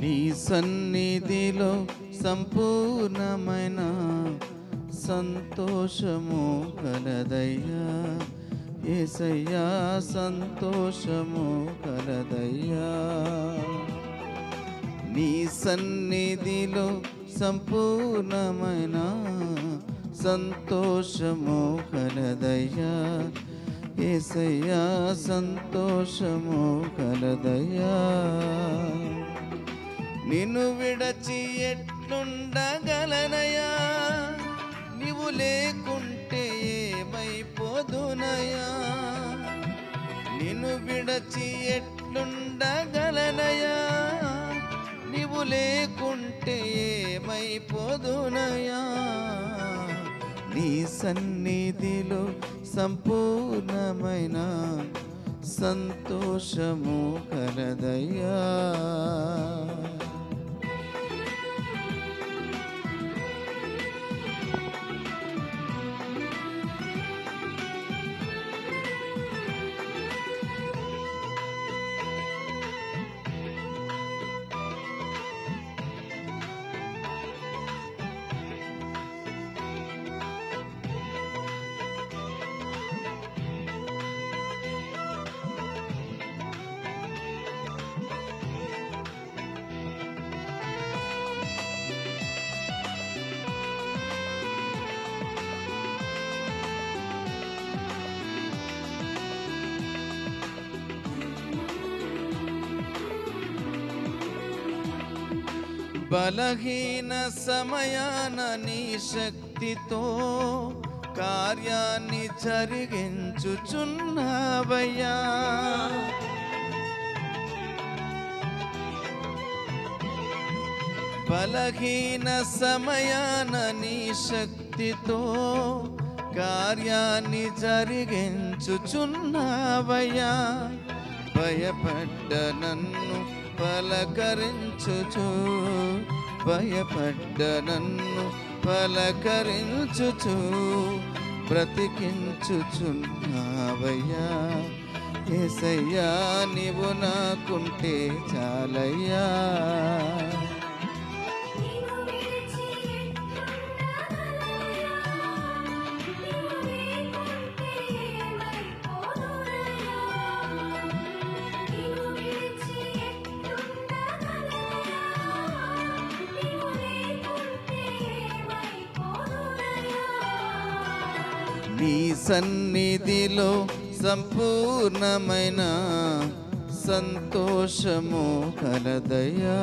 నీ సన్నిధిలో సంపూర్ణమైన సంతోషము కలదయ్యా. ఏసయ్యా సంతోషము కలదయ్యా. నీ సన్నిధిలో సంపూర్ణమైన సంతోషము కలదయ్యా. ఏసయ్యా సంతోషము కలదయ్యా. నిన్ను విడచి ఎట్లుండగలనయా నీవు లేకుంటే ఏమైపోదునయా నిన్ను విడచి ఎట్లుండగలనయా నీవు లేకుంటే ఏమైపోదునయా నీ సన్నిధిలో సంపూర్ణమైన సంతోషము కలదయ్యా. బలహీన సమయాన నీ శక్తితో కార్యాన్ని జరిగించుచున్నావయ్యా. బలహీన సమయాన నీ శక్తితో కార్యాన్ని జరిగించుచున్నావయ్యా. భయపడ్డ నన్ను పలకరించుచు భయపడ్డ నన్ను పలకరించుచు బ్రతికించుచున్నావయ్యా. ఏసయ్యా నీవు నాకుంటే చాలయ్యా. నీ సన్నిధిలో సంపూర్ణమైన సంతోషము కలదయా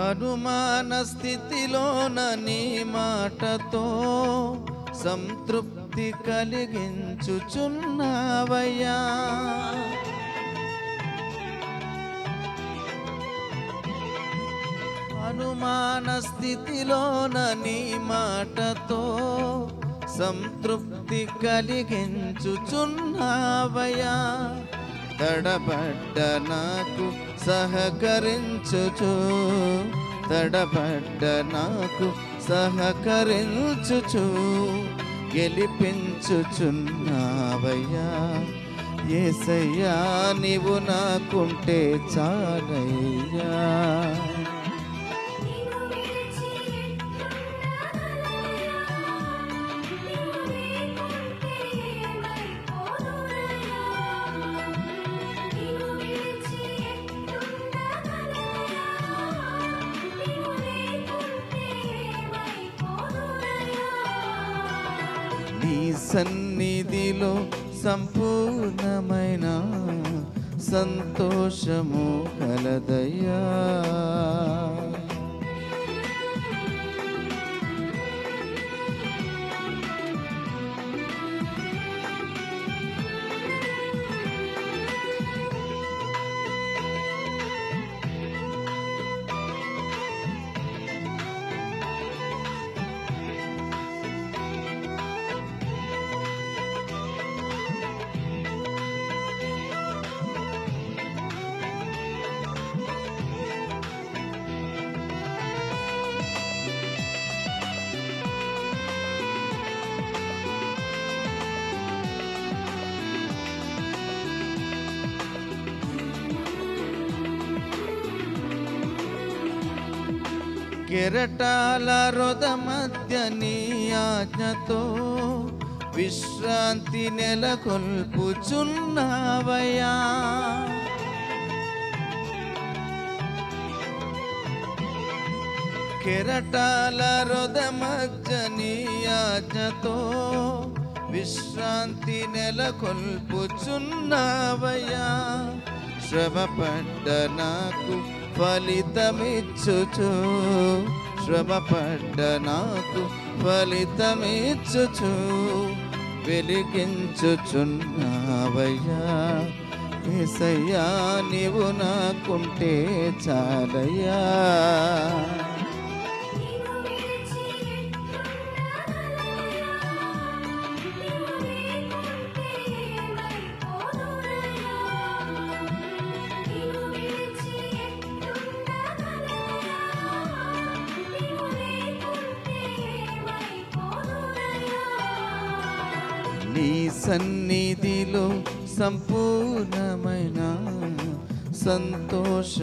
అనుమాన స్థితిలోన నీ మాటతో సంతృప్తి కలిగించుచున్నావయ్యా. అనుమాన స్థితిలోన నీ మాటతో సంతృప్తి కలిగించుచున్నావయ్యా. తడబడ్డ నాకు సహకరించుచు. తడబడ్డ నాకు సహకరించుచు. గెలిపించుచున్నావయ్యా. ఏసయ్యా నీవు నాకుంటే చాలయ్యా. నీ సన్నిధిలో సంపూర్ణమైన సంతోషము కలదయ్యా. కెరటాల రొద మధ్య నీ ఆజ్ఞతో విశ్రాంతి నెలకొల్పుచున్నావయ్యా. కెరటాల రొద మధ్య నీ ఆజ్ఞతో విశ్రాంతి నెలకొల్పుచున్నావయ్యా. శ్రమపడ్డ నాకు ఫలితమిచ్చుచు. శ్రమపడ్డ నాకు ఫలితమిచ్చుచు. వెలిగించుచున్నావయ్యా. ఏసయ్యా నీవు నాకుంటే చాలయ్యా. నీ సన్నిధిలో సంపూర్ణమైన సంతోష